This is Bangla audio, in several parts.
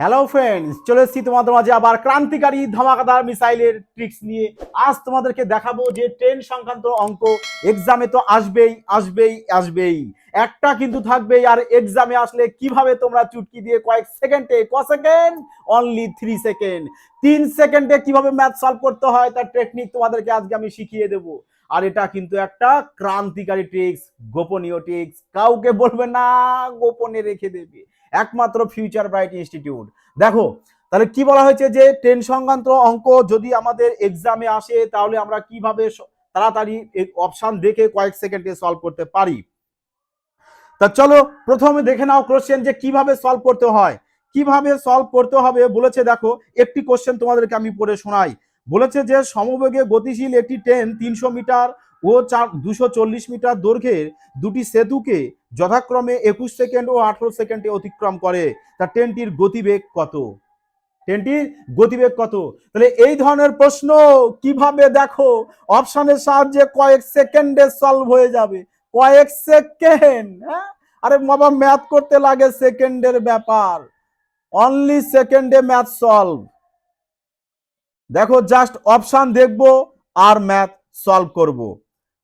হ্যালো ফ্রেন্ডস চলে এসেছি তোমাদের মাঝে আবার ক্রান্তিকারী ধামাকাদার মিসাইলের ট্রিক্স নিয়ে। আজ তোমাদেরকে দেখাবো যে ট্রেন সংক্রান্ত অঙ্ক এক্সামে তো আসবেই আসবেই আসবেই। একটা কিন্তু থাকবেই, আর এক্সামে আসলে কীভাবে তোমরা চুটকি দিয়ে কয়েক সেকেন্ডে ক সেকেন্ড অনলি থ্রি সেকেন্ড তিন সেকেন্ডে কীভাবে ম্যাথ সলভ করতে হয়, তার টেকনিক তোমাদেরকে আজকে আমি শিখিয়ে দেবো। আর এটা কিন্তু একটা ক্রান্তিকারী ট্রিক্স গোপনীয় ট্রিক্স কাউকে বলবে না, গোপনে রেখে দেবে। একমাত্র ফিউচার ব্রাইট ইনস্টিটিউট দেখো, তাহলে কি বলা হয়েছে যে ট্রেন সংক্রান্ত অঙ্ক যদি আমাদের এক্সামে আসে, তাহলে আমরা কীভাবে তাড়াতাড়ি অপশন দেখে কয়েক সেকেন্ডে সলভ করতে পারি? তা চলো, প্রথমে দেখে নাও কোশ্চেন যে কীভাবে সলভ করতে হয়। কীভাবে সলভ করতে হবে বলেছে দেখো, একটি কোশ্চেন তোমাদেরকে আমি পড়ে শোনাই। বলেছে যে সমবেগে গতিশীল একটি ট্রেন তিনশো মিটার ও চার, দুশো চল্লিশ মিটার দৈর্ঘ্যের দুটি সেতুকে যথাক্রমে একুশ সেকেন্ড ও আঠারো সেকেন্ডে অতিক্রম করে। তা ট্রেনটির গতিবেগ কত? ট্রেনটির গতিবেগ কত? তাহলে এই ধরনের প্রশ্ন কীভাবে দেখো? অপশনের সাহায্যে কয়েক সেকেন্ডে সলভ হয়ে যাবে। কয়েক সেকেন্ড হ্যাঁ? আরে বাবা ম্যাথ করতে লাগে সেকেন্ডের ব্যাপার। অনলি সেকেন্ডে ম্যাথ সলভ দেখো জাস্ট অপশান দেখব আর ম্যাথ সলভ করব।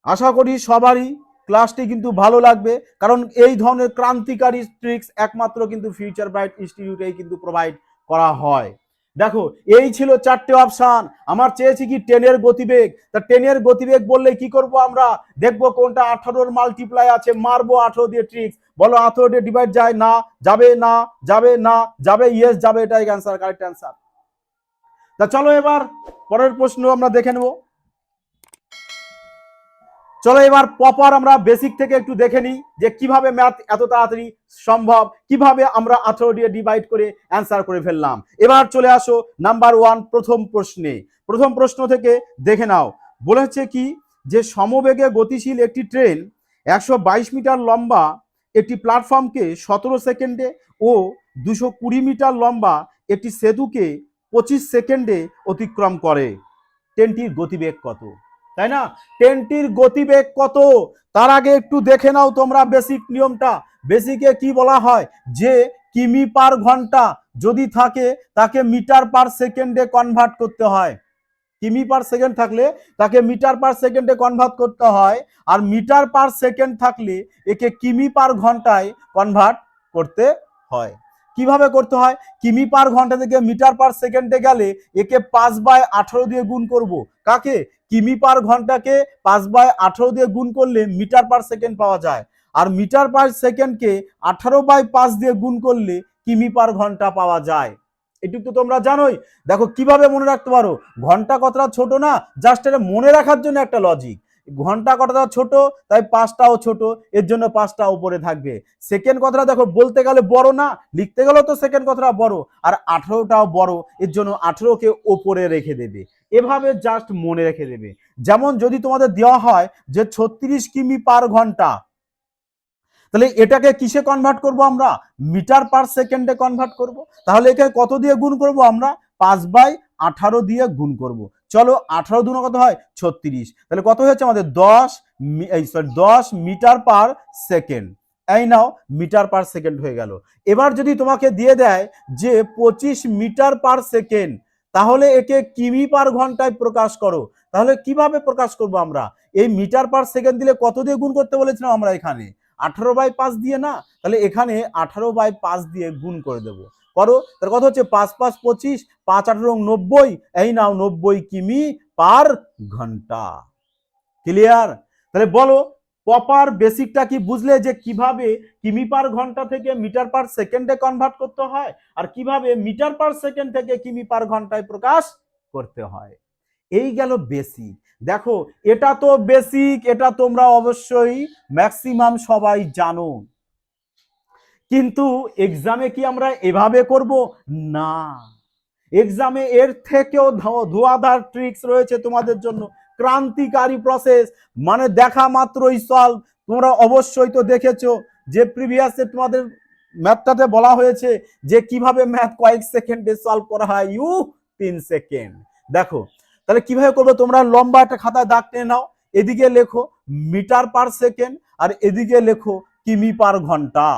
আশা করি সবারই ক্লাসটি কিন্তু ভালো লাগবে। কারণ এই ধরনের ক্রান্তিকারী ট্রিক্স একমাত্র কিন্তু ফিউচার ব্রাইট ইনস্টিটিউটেই কিন্তু প্রোভাইড করা হয়। দেখো, এই ছিল চারটে অপশান আমার চেয়েছি কি টেনের গতিবেগ? তা টেনের গতিবেগ বললে কি করব আমরা? দেখব কোনটা আঠারোর মাল্টিপ্লাই আছে, মারবো আঠারো দিয়ে ট্রিক্স বলো আঠারো দিয়ে ডিভাইড যায় না, যাবে না যাবে না, যাবে ইয়েস যাবে এটাই অ্যান্সার কারেক্ট অ্যান্সার তা চলো এবার, পরের প্রশ্ন আমরা দেখে নেব। চলো এবার প্রপার আমরা বেসিক থেকে একটু দেখে নিই যে কীভাবে ম্যাথ এত তাড়াতাড়ি সম্ভব, কীভাবে আমরা আঠারো দিয়ে ডিভাইড করে অ্যান্সার করে ফেললাম। এবার চলে আসো নাম্বার ওয়ান প্রথম প্রশ্নে। প্রথম প্রশ্ন থেকে দেখে নাও। বলেছে কি যে সমবেগে গতিশীল একটি ট্রেন একশো বাইশ মিটার লম্বা একটি প্ল্যাটফর্মকে সতেরো সেকেন্ডে ও দুশো কুড়ি মিটার লম্বা একটি সেতুকে পঁচিশ সেকেন্ডে অতিক্রম করে। ট্রেনটির গতিবেগ কত? তাই না? ট্রেনটির গতিবেগ কত? তার আগে একটু দেখে নাও তোমরা বেসিক নিয়মটা। বেসিকে কি বলা হয়? যে কিমি পার ঘণ্টা যদি থাকে, তাকে মিটার পার সেকেন্ডে কনভার্ট করতে হয়। কিমি পার সেকেন্ড থাকলে তাকে মিটার পার সেকেন্ডে কনভার্ট করতে হয় আর মিটার পার সেকেন্ড থাকলে একে কিমি পার ঘন্টায় কনভার্ট করতে হয়। কীভাবে করতে হয়? কিমি পার ঘণ্টা থেকে মিটার পার সেকেন্ডে গেলে একে পাঁচ বাই আঠারো দিয়ে গুণ করব। কাকে? কিমি পার ঘন্টাকে পাঁচ বাই আঠারো দিয়ে গুণ করলে মিটার পার সেকেন্ড পাওয়া যায়। আর মিটার পার সেকেন্ডকে আঠারো বাই পাঁচ দিয়ে গুণ করলে কিমি পার ঘণ্টা পাওয়া যায়। এটুকু তো তোমরা জানোই। দেখো, কীভাবে মনে রাখতে পারো? ঘণ্টা কতটা ছোট না? জাস্ট এটা মনে রাখার জন্য একটা লজিক ঘণ্টা কতটা ছোট, তাই পাঁচটাও ছোট, এর জন্য পাঁচটা উপরে থাকবে। সেকেন্ড কথাটা দেখো, বলতে গেলে বড় না, লিখতে গেলেও তো সেকেন্ড কথাটা বড়, আর আঠেরোটাও বড়, এর জন্য আঠেরোকে ওপরে রেখে দেবে। এভাবে জাস্ট মনে রেখে দেবে। যেমন যদি তোমাদের দেওয়া হয় যে ছত্রিশ কিমি পার ঘণ্টা, তাহলে এটাকে কিসে কনভার্ট করব আমরা? মিটার পার সেকেন্ডে কনভার্ট করব। তাহলে একে কত দিয়ে গুণ করব আমরা? পাঁচ বাই আঠারো দিয়ে গুণ করব। চলো আঠারো দুনো কত হয়? ছত্রিশ। তাহলে কত হয়েছে আমাদের? দশ সরি দশ মিটার পার সেকেন্ড। এই নাও, মিটার পার সেকেন্ড হয়ে গেল। এবার যদি তোমাকে দিয়ে দেয় যে পঁচিশ মিটার পার সেকেন্ড, তাহলে একে কিমি পার ঘন্টায় প্রকাশ করো। তাহলে কীভাবে প্রকাশ করব আমরা? এই মিটার পার সেকেন্ড দিলে কত দিয়ে গুণ করতে বলেছিলাম আমরা এখানে? আঠারো বাই পাঁচ দিয়ে না? তাহলে এখানে আঠারো বাই পাঁচ দিয়ে গুণ করে দেব। করো। তার কথা হচ্ছে পাঁচ পাঁচ পঁচিশ, পাঁচ আঠারো নব্বই, এই নাও নব্বই কিমি পার ঘণ্টা। ক্লিয়ার তাহলে বলো প্রপার বেসিকটা কি বুঝলে যে কীভাবে কিমি পার ঘণ্টা থেকে মিটার পার সেকেন্ডে কনভার্ট করতে হয়? আর কীভাবে মিটার পার সেকেন্ড থেকে কিমি পার ঘন্টায় প্রকাশ করতে হয়? এই গেল বেসিক দেখো, এটা তো বেসিক এটা তোমরা অবশ্যই ম্যাক্সিমাম সবাই জানো। কিন্তু এক্সামে কি আমরা এভাবে করব? না। এক্সামে এর থেকেও ধোঁয়াধার ট্রিক্স রয়েছে তোমাদের জন্য। ক্রান্তিকারী প্রসেস মানে দেখা মাত্রই সলভ তোমরা অবশ্যই তো দেখেছ যে প্রিভিয়াসে তোমাদের ম্যাথটাতে বলা হয়েছে যে কীভাবে ম্যাথ কয়েক সেকেন্ডে সলভ করা হয়। ইউ, তিন সেকেন্ড। দেখো, তাহলে কীভাবে করবে? তোমরা লম্বা একটা খাতায় দাগ টেনে নাও। এদিকে লেখো মিটার পার সেকেন্ড আর এদিকে লেখো কিমি পার ঘণ্টা।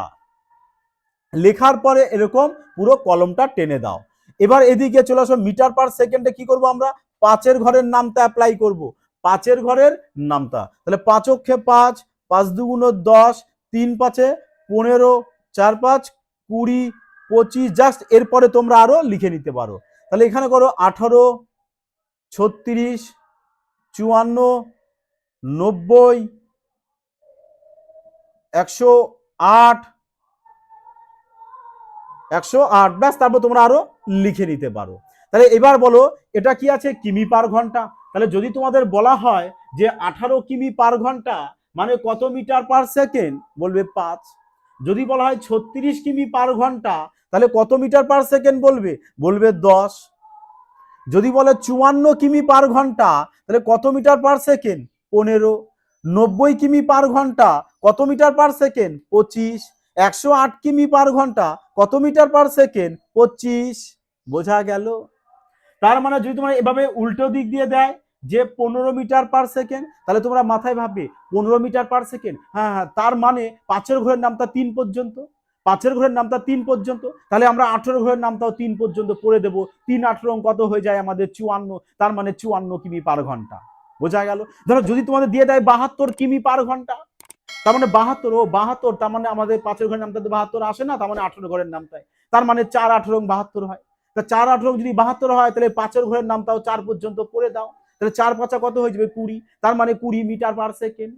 লেখার পরে এরকম পুরো কলমটা টেনে দাও। এবার এদিকে চলে আসো মিটার পার সেকেন্ডে কি করব আমরা? পাঁচের ঘরের নামটা অ্যাপ্লাই করব। পাঁচের ঘরের নামটা। তাহলে পাঁচ অক্ষে পাঁচ পাঁচ দুগুণ দশ, তিন পাঁচে পনেরো, চার পাঁচ, কুড়ি, পঁচিশ জাস্ট এরপরে তোমরা আরও লিখে নিতে পারো। তাহলে এখানে করো আঠারো, ছত্রিশ, চুয়ান্ন, নব্বই, একশো আট একশো আট, ব্যাস, তারপর তোমরা আরও লিখে নিতে পারো। তাহলে এবার বলো, এটা কি আছে কিমি পার ঘণ্টা? তাহলে যদি তোমাদের বলা হয় যে আঠারো কিমি পার ঘণ্টা মানে কত মিটার পার সেকেন্ড? বলবে পাঁচ। যদি বলা হয় ছত্রিশ কিমি পার ঘণ্টা, তাহলে কত মিটার পার সেকেন্ড বলবে? বলবে দশ। যদি বলে চুয়ান্ন কিমি পার ঘণ্টা, তাহলে কত মিটার পার সেকেন্ড? পনেরো। নব্বই কিমি পার ঘণ্টা, কত মিটার পার সেকেন্ড? পঁচিশ। একশো আট কিমি পার ঘণ্টা, কত মিটার পার সেকেন্ড? পঁচিশ। বোঝা গেল? তার মানে যদি তোমার এভাবে উল্টো দিক দিয়ে দেয়, যে পনেরো মিটার পার সেকেন্ড, তাহলে তোমরা মাথায় ভাববে, পনেরো মিটার পার সেকেন্ড? হ্যাঁ হ্যাঁ তার মানে পাঁচের ঘরের নামটা তিন পর্যন্ত। পাঁচের ঘরের নামটা তিন পর্যন্ত। তাহলে আমরা আঠেরো ঘরের নামটাও তিন পর্যন্ত পড়ে দেবো। তিন আঠেরো কত হয়ে যায় আমাদের চুয়ান্ন? তার মানে চুয়ান্ন কিমি পার ঘণ্টা। বোঝা গেল? ধরো যদি তোমাদের দিয়ে দেয় বাহাত্তর কিমি পার ঘণ্টা তার মানে বাহাত্তর, ও বাহাত্তর, তার মানে আমাদের পাঁচের ঘরের নামটা তো বাহাত্তর আসে না, তার মানে আঠেরো ঘরের নামটাই তার মানে চার, আঠেরো বাহাত্তর হয়। তা চার, আঠেরো যদি বাহাত্তর হয়, তাহলে পাঁচের ঘরের নামটাও চার পর্যন্ত পড়ে দাও। তাহলে চার পাঁচা কত হয়ে যাবে? কুড়ি। তার মানে কুড়ি মিটার পার সেকেন্ড।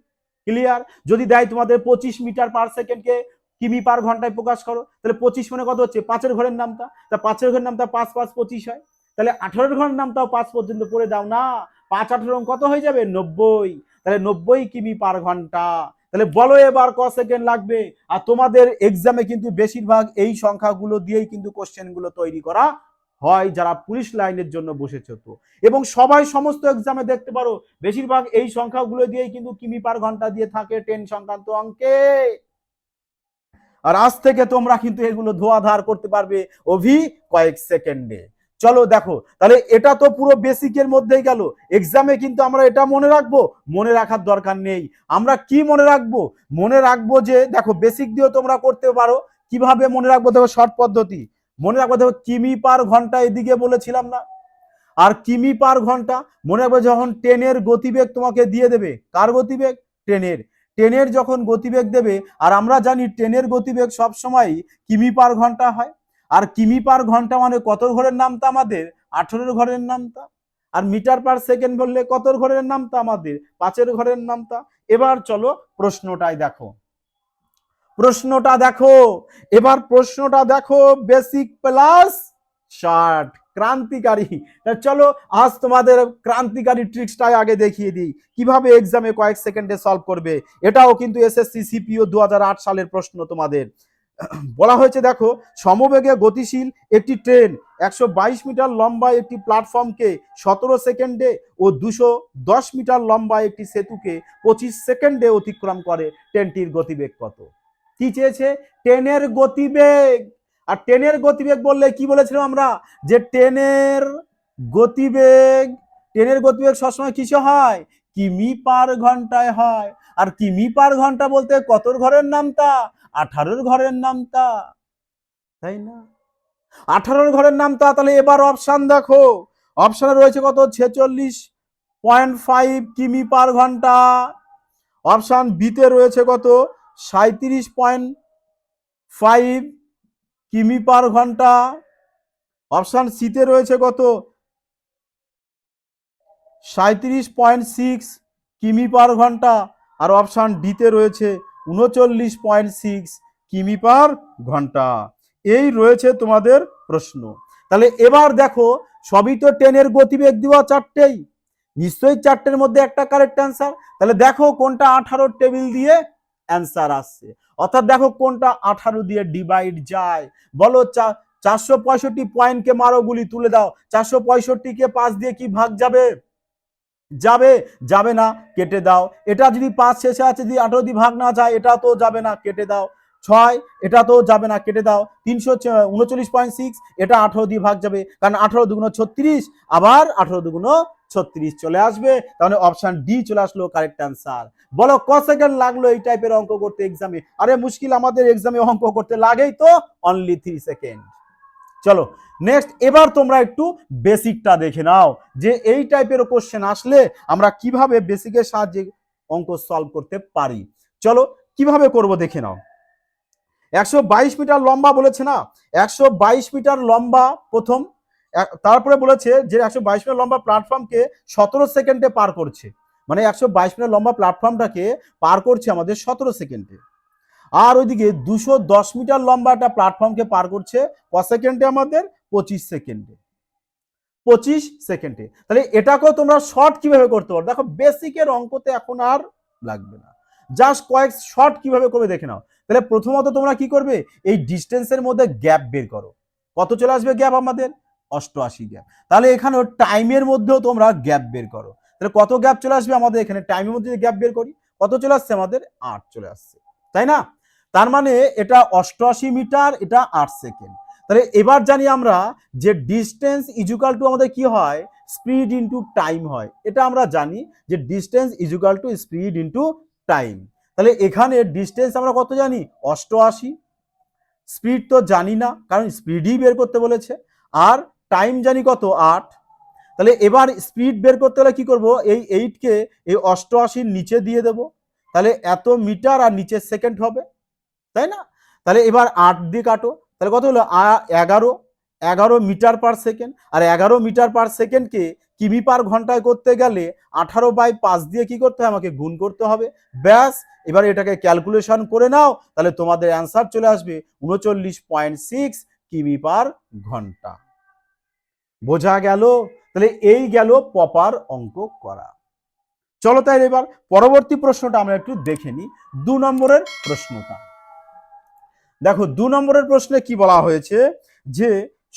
ক্লিয়ার? যদি দেয় তোমাদের পঁচিশ মিটার পার সেকেন্ডকে কিমি পার ঘন্টায় প্রকাশ করো, তাহলে পঁচিশ মানে কত হচ্ছে? পাঁচের ঘরের নামটা। তা পাঁচের ঘরের নামটা পাঁচ পাঁচ, পঁচিশ হয়। তাহলে আঠেরোর ঘরের নামটাও পাঁচ পর্যন্ত পড়ে দাও। না, পাঁচ, আঠেরো কত হয়ে যাবে? নব্বই। তাহলে নব্বই কিমি পার ঘণ্টা। তাহলে বলো এবার ক সেকেন্ড লাগবে। আর তোমাদের এক্সামে কিন্তু বেশিরভাগ এই সংখ্যাগুলো দিয়েই কিন্তু কোশ্চেনগুলো তৈরি করা হয়, যারা পুলিশ লাইনের জন্য বসেছে তো। এবং সবাই সমস্ত এক্সামে দেখতে পারো, বেশিরভাগ এই সংখ্যাগুলো দিয়েই কিন্তু কিমি পার ঘণ্টা দিয়ে থাকে টেন সংক্রান্ত অঙ্কে। আর আজ থেকে তোমরা কিন্তু এগুলো ধোয়াধার করতে পারবে অভি কয়েক সেকেন্ডে চলো দেখো, তাহলে এটা তো পুরো বেসিকের মধ্যেই গেল। এক্সামে কিন্তু আমরা এটা মনে রাখব, মনে রাখার দরকার নেই। আমরা কি মনে রাখব? মনে রাখব যে, দেখো বেসিক দিয়েও তোমরা করতে পারো। কীভাবে মনে রাখব? দেখো শর্ট পদ্ধতি। মনে রাখব, দেখো কিমি পার ঘণ্টা এদিকে বলেছিলাম না? আর কিমি পার ঘণ্টা, মনে রাখবে যখন ট্রেনের গতিবেগ তোমাকে দিয়ে দেবে, কার গতিবেগ? ট্রেনের ট্রেনের যখন গতিবেগ দেবে, আর আমরা জানি ট্রেনের গতিবেগ সব সময় কিমি পার ঘণ্টা হয়। আর কিমি পার ঘণ্টা মানে কত ঘরের নামটা আমাদের? আঠেরোর ঘরের নামটা আর মিটার পার সেকেন্ড বললে কত ঘরের নামটা আমাদের? পাঁচের ঘরের নামটা এবার চলো প্রশ্নটাই দেখো। প্রশ্নটা দেখো। এবার প্রশ্নটা দেখো বেসিক প্লাস শর্ট ক্রান্তিকারী। চলো আজ তোমাদের ক্রান্তিকারী ট্রিক্সটাই আগে দেখিয়ে দিই। কীভাবে এক্সামে কয়েক সেকেন্ডে সলভ করবে? এটাও কিন্তু এসএসসি সিপিও দু হাজার আট সালের প্রশ্ন তোমাদের। বলা হয়েছে, দেখো, সমবেগে গতিশীল একটি ট্রেন একশো বাইশ মিটার লম্বা একটি প্ল্যাটফর্মকে সতেরো সেকেন্ডে ও দুশো দশ মিটার লম্বা একটি সেতুকে পঁচিশ সেকেন্ডে অতিক্রম করে ট্রেনটির গতিবেগ কত? কি চেয়েছে? ট্রেনের গতিবেগ। আর ট্রেনের গতিবেগ বললে কি বলেছিলাম আমরা? যে ট্রেনের গতিবেগ ট্রেনের গতিবেগ সবসময় কিসে হয়? কিমি পার ঘন্টায় হয়। আর কিমি পার ঘণ্টা বলতে কতর ঘরের নামটা আঠারোর ঘরের নামটা তাই না? আঠারোর ঘরের নামটা তাহলে এবার অপশান দেখো। অপশানে রয়েছে কত? ছেচল্লিশ পয়েন্ট ফাইভ কিমি পার ঘণ্টা। অপশান বিতে রয়েছে কত? সাঁত্রিশ পয়েন্ট ফাইভ কিমি পার ঘণ্টা। অপশান সিতে রয়েছে কত? সাঁত্রিশ পয়েন্ট সিক্স কিমি পার ঘণ্টা। আর অপশান ডিতে রয়েছে উনচল্লিশ পয়েন্ট সিক্স কিমি পার ঘণ্টা। এই রয়েছে তোমাদের প্রশ্ন। তাহলে এবার দেখো, সবই তো ট্রেনের গতিবেগ দেওয়া চারটেই। নিশ্চয়ই চারটের মধ্যে একটা কারেক্ট অ্যান্সার তাহলে দেখো কোনটা আঠারো টেবিল দিয়ে অ্যান্সার আসছে। অর্থাৎ দেখো কোনটা আঠারো দিয়ে ডিভাইড যায়। বলো চা, চারশো পঁয়ষট্টি পয়েন্টকে মারো গুলি তুলে দাও। চারশো পঁয়ষট্টিকে পাঁচ দিয়ে কি ভাগ যাবে? যাবে যাবে না, কেটে দাও। এটা যদি পাঁচ শেষে আছে, যদি আঠারো দিয়ে ভাগ না যায়, এটা তো যাবে না, কেটে দাও। ছয়, এটা তো যাবে না, কেটে দাও। তিনশো উনচল্লিশ পয়েন্ট সিক্স এটা আঠারো দিয়ে ভাগ যাবে, কারণ আঠারো দুগুণ ছত্রিশ, আবার আঠারো দুগুণ ছত্রিশ চলে আসবে। তাহলে অপশন ডি চলে আসলো কারেক্ট অ্যান্সার বলো, ক সেকেন্ড লাগল এই টাইপের অঙ্ক করতে এক্সামে আরে মুশকিল, আমাদের এক্সামে অঙ্ক করতে লাগেই তো অনলি থ্রি সেকেন্ড চলো নেক্সট এবার তোমরা একটু বেসিকটা দেখে নাও, যে এই টাইপের কোশ্চেন আসলে আমরা কীভাবে বেসিকের সাহায্যে অঙ্ক সলভ করতে পারি। চলো, কীভাবে করব দেখে নাও। একশো বাইশ মিটার লম্বা বলেছে না? একশো বাইশ মিটার লম্বা প্রথম তারপরে বলেছে যে একশো বাইশ মিটার লম্বা প্ল্যাটফর্মকে সতেরো সেকেন্ডে পার করছে। মানে একশো বাইশ মিটার লম্বা প্ল্যাটফর্মটাকে পার করছে আমাদের সতেরো সেকেন্ডে আর ওইদিকে দুশো দশ মিটার লম্বা একটা প্ল্যাটফর্মকে পার করছে ক সেকেন্ডে আমাদের? পঁচিশ সেকেন্ডে। পঁচিশ সেকেন্ডে। তাহলে এটাকেও তোমরা শর্ট কীভাবে করতে পারো? দেখো বেসিকের অঙ্কতে এখন আর লাগবে না। জাস্ট কয়েক শর্ট কীভাবে করবে দেখে নাও। তাহলে প্রথমত তোমরা কি করবে? এই ডিস্টেন্সের মধ্যে গ্যাপ বের করো। কত চলে আসবে গ্যাপ আমাদের? অষ্টআশি গ্যাপ তাহলে এখানে টাইমের মধ্যেও তোমরা গ্যাপ বের করো। তাহলে কত গ্যাপ চলে আসবে আমাদের এখানে? টাইমের মধ্যে গ্যাপ বের করি, কত চলে আসছে আমাদের? আট চলে আসছে। তাই না? তার মানে এটা অষ্টআশি মিটার, এটা আট সেকেন্ড। তাহলে এবার জানি আমরা যে ডিস্টেন্স ইজুকাল টু আমাদের কি হয়? স্পিড ইনটু টাইম হয়। এটা আমরা জানি যে distance equal to speed into time তাহলে এখানে ডিস্টেন্স আমরা কত জানি? অষ্টআশি। স্পিড তো জানি না, কারণ স্পিডই বের করতে বলেছে। আর টাইম জানি কত? আট। তাহলে এবার স্পিড বের করতে হলে কি করব? এই এইটকে এই অষ্টআশির নিচে দিয়ে দেব। তাহলে এত মিটার আর নিচে সেকেন্ড হবে। তাই না? তাহলে এবার আট দিয়ে কাটো। তাহলে কত হলো? এগারো। এগারো মিটার পার সেকেন্ড আর এগারো মিটার পার সেকেন্ডকে কিমি পার ঘন্টায় করতে গেলে আঠারো বাই পাঁচ দিয়ে কি করতে হয়? আমাকে গুণ করতে হবে। ব্যাস, এবার এটাকে ক্যালকুলেশন করে নাও। তাহলে তোমাদের অ্যান্সার চলে আসবে উনচল্লিশ পয়েন্ট সিক্স কিমি পার ঘণ্টা। বোঝা গেল? তাহলে এই গেল পপার অঙ্ক করা। চলো তাই এবার পরবর্তী প্রশ্নটা আমরা একটু দেখে নিই। দু নম্বরের প্রশ্নটা। দেখো, দু নম্বরের প্রশ্নে কি বলা হয়েছে? যে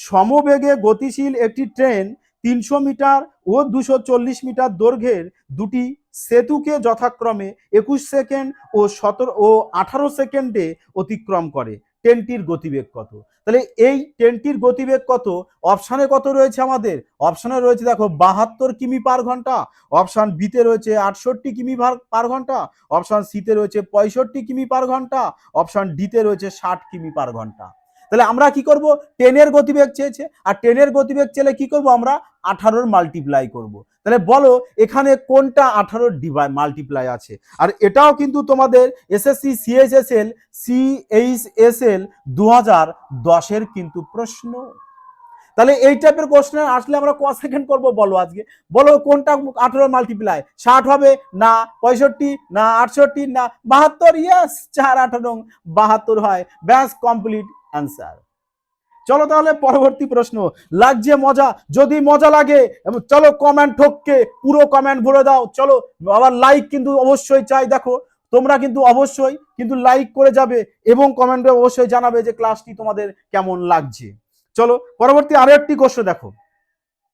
সমবেগে গতিশীল একটি ট্রেন তিনশো মিটার ও দুশো চল্লিশ মিটার দৈর্ঘ্যের দুটি সেতুকে যথাক্রমে একুশ সেকেন্ড ও সতেরো ও আঠারো সেকেন্ডে অতিক্রম করে। ট্রেনটির গতিবেগ কত? তাহলে এই টেনটির গতিবেগ কত? অপশানে কত রয়েছে আমাদের? অপশানে রয়েছে দেখো বাহাত্তর কিমি পার ঘণ্টা। অপশান বিতে রয়েছে আটষট্টি কিমি পার ঘণ্টা। অপশান সিতে রয়েছে পঁয়ষট্টি কিমি পার ঘণ্টা। অপশান ডিতে রয়েছে ষাট কিমি পার ঘণ্টা। তাহলে আমরা কি করব? টেনের গতিবেগ চেয়েছে, আর টেনের গতিবেগ চেলে কি করব আমরা? আঠারোর মাল্টিপ্লাই করব। তাহলে বলো, এখানে কোনটা আঠারোর ডিভাই মাল্টিপ্লাই আছে? আর এটাও কিন্তু তোমাদের এসএসসি সিএইচএসএল সিএইচএসএল দু হাজার দশের কিন্তু প্রশ্ন। তাহলে এই টাইপের কোশ্চেন আসলে আমরা ক সেকেন্ড করব বলো আজকে? বলো কোনটা আঠারো মাল্টিপ্লাই ষাট হবে? না। পঁয়ষট্টি? না। আটষট্টি? না। বাহাত্তর? ইয়াস চার, আঠারো বাহাত্তর হয়। ব্যাস কমপ্লিট অ্যান্সার চলো তাহলে পরবর্তী প্রশ্ন। লাগছে মজা? যদি মজা লাগে চলো কমেন্ট ঠককে, পুরো কমেন্ট ভরে দাও। চলো, আবার লাইক কিন্তু অবশ্যই চাই। দেখো, তোমরা কিন্তু অবশ্যই কিন্তু লাইক করে যাবে এবং কমেন্টে অবশ্যই জানাবে যে ক্লাসটি তোমাদের কেমন লাগছে। চলো, পরবর্তী আরও একটি কোশ্চেন দেখো।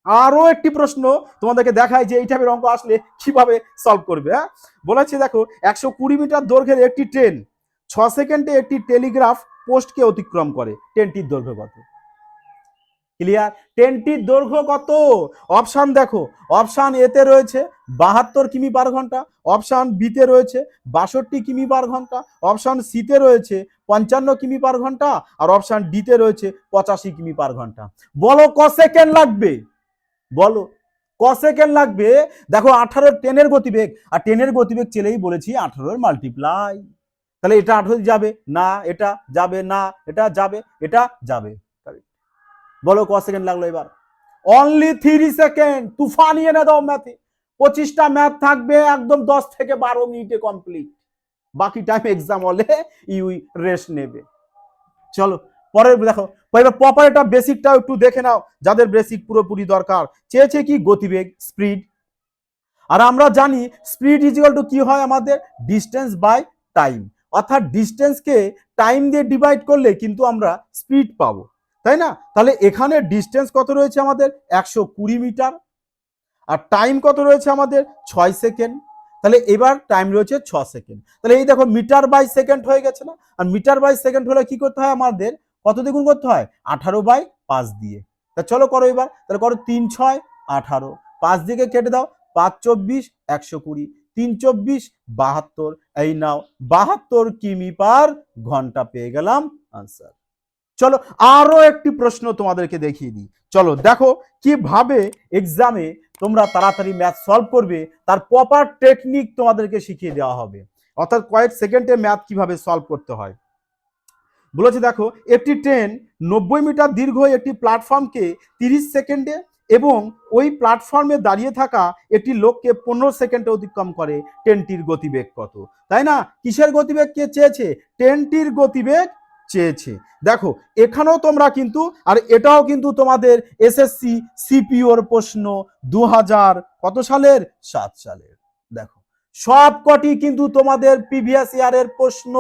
আরও একটি প্রশ্ন তোমাদেরকে দেখায় যে এই টাইপের অঙ্ক আসলে কীভাবে সলভ করবে হ্যাঁ? বলেছে দেখো, একশো কুড়ি মিটার দৈর্ঘ্যের একটি ট্রেন ছ সেকেন্ডে একটি টেলিগ্রাফ পোস্টকে অতিক্রম করে, ট্রেনটির দৈর্ঘ্য কত? ক্লিয়ার ট্রেনটির দৈর্ঘ্য কত? অপশান দেখো অপশান এতে রয়েছে বাহাত্তর কিমি পার ঘণ্টা অপশান বিতে রয়েছে বাষট্টি কিমি পার ঘণ্টা অপশান সিতে রয়েছে পঞ্চান্ন কিমি পার ঘণ্টা, আর অপশান ডিতে রয়েছে পঁচাশি কিমি পার ঘণ্টা। বলো ক সেকেন্ড লাগবে? বলো, ক সেকেন্ড লাগবে? দেখো, আঠারোর টেনের গতিবেগ, আর টেনের গতিবেগ চেলেই বলেছি আঠারোর মাল্টিপ্লাই তাহলে এটা আঠারো যাবে, না, এটা যাবে, না, এটা যাবে এটা যাবে। বলো ক সেকেন্ড লাগল এবার? অনলি থ্রি সেকেন্ড তুফান এনে দাও ম্যাথে পঁচিশটা ম্যাথ থাকবে একদম দশ থেকে বারো মিনিটে কমপ্লিট বাকি টাইম এক্সাম হলে ইউই রেস্ট নেবে। চলো, পরের দেখো, এবার প্রপার এটা বেসিকটাও একটু দেখে নাও, যাদের বেসিক পুরোপুরি দরকার। চেয়েছে কি গতিবেগ স্পিড আর আমরা জানি স্পিড ইজিক্যাল টু কি হয় আমাদের? ডিস্টেন্স বাই টাইম অর্থাৎ ডিস্টেন্সকে টাইম দিয়ে ডিভাইড করলে কিন্তু আমরা স্পিড পাবো, তাই না? তাহলে এখানে ডিস্টেন্স কত রয়েছে আমাদের? একশো কুড়ি মিটার। আর টাইম কত রয়েছে আমাদের? ছয় সেকেন্ড তাহলে এবার টাইম রয়েছে ছ সেকেন্ড তাহলে এই দেখো মিটার বাই সেকেন্ড হয়ে গেছে না? আর মিটার বাই সেকেন্ড হলে কি করতে হয় আমাদের? কত দ্বিগুণ করতে হয়? আঠারো বাই পাঁচ দিয়ে। তা চলো করো এবার। তাহলে করো তিন, ছয়, আঠারো। পাঁচ দিকে কেটে দাও। পাঁচ, চব্বিশ, একশো কুড়ি। তিন চব্বিশ বাহাত্তর। এই নাও, বাহাত্তর কিমি পার ঘণ্টা পেয়ে গেলাম আনসার চলো আরও একটি প্রশ্ন তোমাদেরকে দেখিয়ে দিই। চলো দেখো কীভাবে এক্সামে তোমরা তাড়াতাড়ি ম্যাথ সলভ করবে, তার প্রপার টেকনিক তোমাদেরকে শিখিয়ে দেওয়া হবে। অর্থাৎ কয়েক সেকেন্ডে ম্যাথ কীভাবে সলভ করতে হয়। বলেছে দেখো, একটি ট্রেন নব্বই মিটার দীর্ঘ একটি প্ল্যাটফর্মকে তিরিশ সেকেন্ডে এবং ওই প্ল্যাটফর্মে দাঁড়িয়ে থাকা একটি লোককে পনেরো সেকেন্ডে অতিক্রম করে ট্রেনটির গতিবেগ কত? তাই না? কিসের গতিবেগ কে চেয়েছে? ট্রেনটির গতিবেগ চেয়েছে। দেখো, এখানেও তোমরা কিন্তু, আর এটাও কিন্তু তোমাদের এসএসসি সিপিওর প্রশ্ন দু হাজার কত সালের? সাত সালের। দেখো সব কটি কিন্তু তোমাদের প্রিভিয়াস ইয়ারের প্রশ্ন।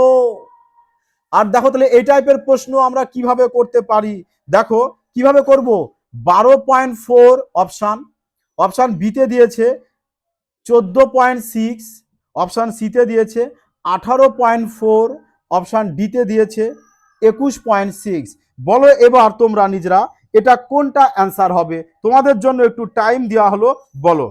আর দেখো তাহলে এই টাইপের প্রশ্ন আমরা কীভাবে করতে পারি? দেখো, কীভাবে করব? বারো পয়েন্ট ফোর অপশান অপশান বিতে দিয়েছে চোদ্দ পয়েন্ট সিক্স, অপশান সিতে দিয়েছে আঠারো পয়েন্ট ফোর, অপশান ডিতে দিয়েছে একুশ পয়েন্ট সিক্স। বলো এবার তোমরা নিজেরা এটা কোনটা অ্যান্সার হবে? তোমাদের জন্য একটু টাইম দেওয়া হলো, বলো।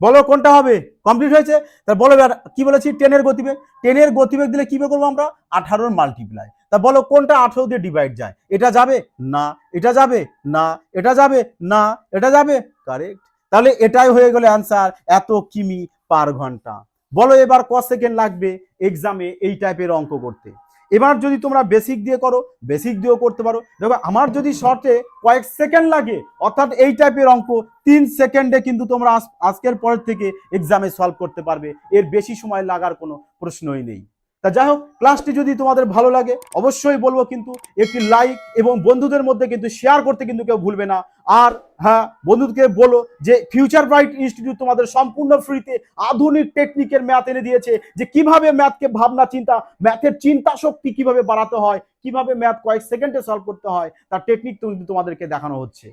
বলো কোনটা হবে? কমপ্লিট হয়েছে? তা বলো এবার, কি বলেছি? টেনের গতিবেগ। টেনের গতিবেগ দিলে কি করব আমরা? আঠারোর মাল্টিপ্লাই তা বলো কোনটা আঠারো দিয়ে ডিভাইড যায়? এটা যাবে? না। এটা যাবে? না। এটা যাবে? না। এটা যাবে? কারেক্ট তাহলে এটাই হয়ে গেল অ্যান্সার এত কিমি পার ঘণ্টা। বলো এবার ক সেকেন্ড লাগবে? এক্সামে এই টাইপের অঙ্ক করতে। এবার যদি তোমরা বেসিক দিয়ে করো বেসিক দিয়েও করতে পারো। দেখো, আমার যদি শর্টে কয়েক সেকেন্ড লাগে, অর্থাৎ এই টাইপের অঙ্ক, তিন সেকেন্ডে কিন্তু তোমরা আজকের পরের থেকে এক্সামে সলভ করতে পারবে। এর বেশি সময় লাগার কোনো প্রশ্নই নেই। তা যাই হোক ক্লাসটি যদি তোমাদের ভালো লাগে, অবশ্যই বলব কিন্তু একটি লাইক এবং বন্ধুদের মধ্যে কিন্তু শেয়ার করতে কিন্তু কেউ ভুলবে না। আর হ্যাঁ বন্ধুদেরকে বলো যে ফিউচার ব্রাইট ইনস্টিটিউট তোমাদের সম্পূর্ণ ফ্রিতে আধুনিক টেকনিকের ম্যাথ এনে দিয়েছে যে কীভাবে ম্যাথকে ভাবনা, চিন্তা ম্যাথের চিন্তা শক্তি কীভাবে বাড়াতে হয়, কীভাবে ম্যাথ কয়েক সেকেন্ডে সলভ করতে হয়, তার টেকনিক কিন্তু তোমাদেরকে দেখানো হচ্ছে।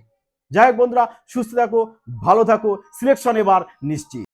যাই হোক বন্ধুরা, সুস্থ থাকো, ভালো থাকো সিলেকশন এবার নিশ্চিত।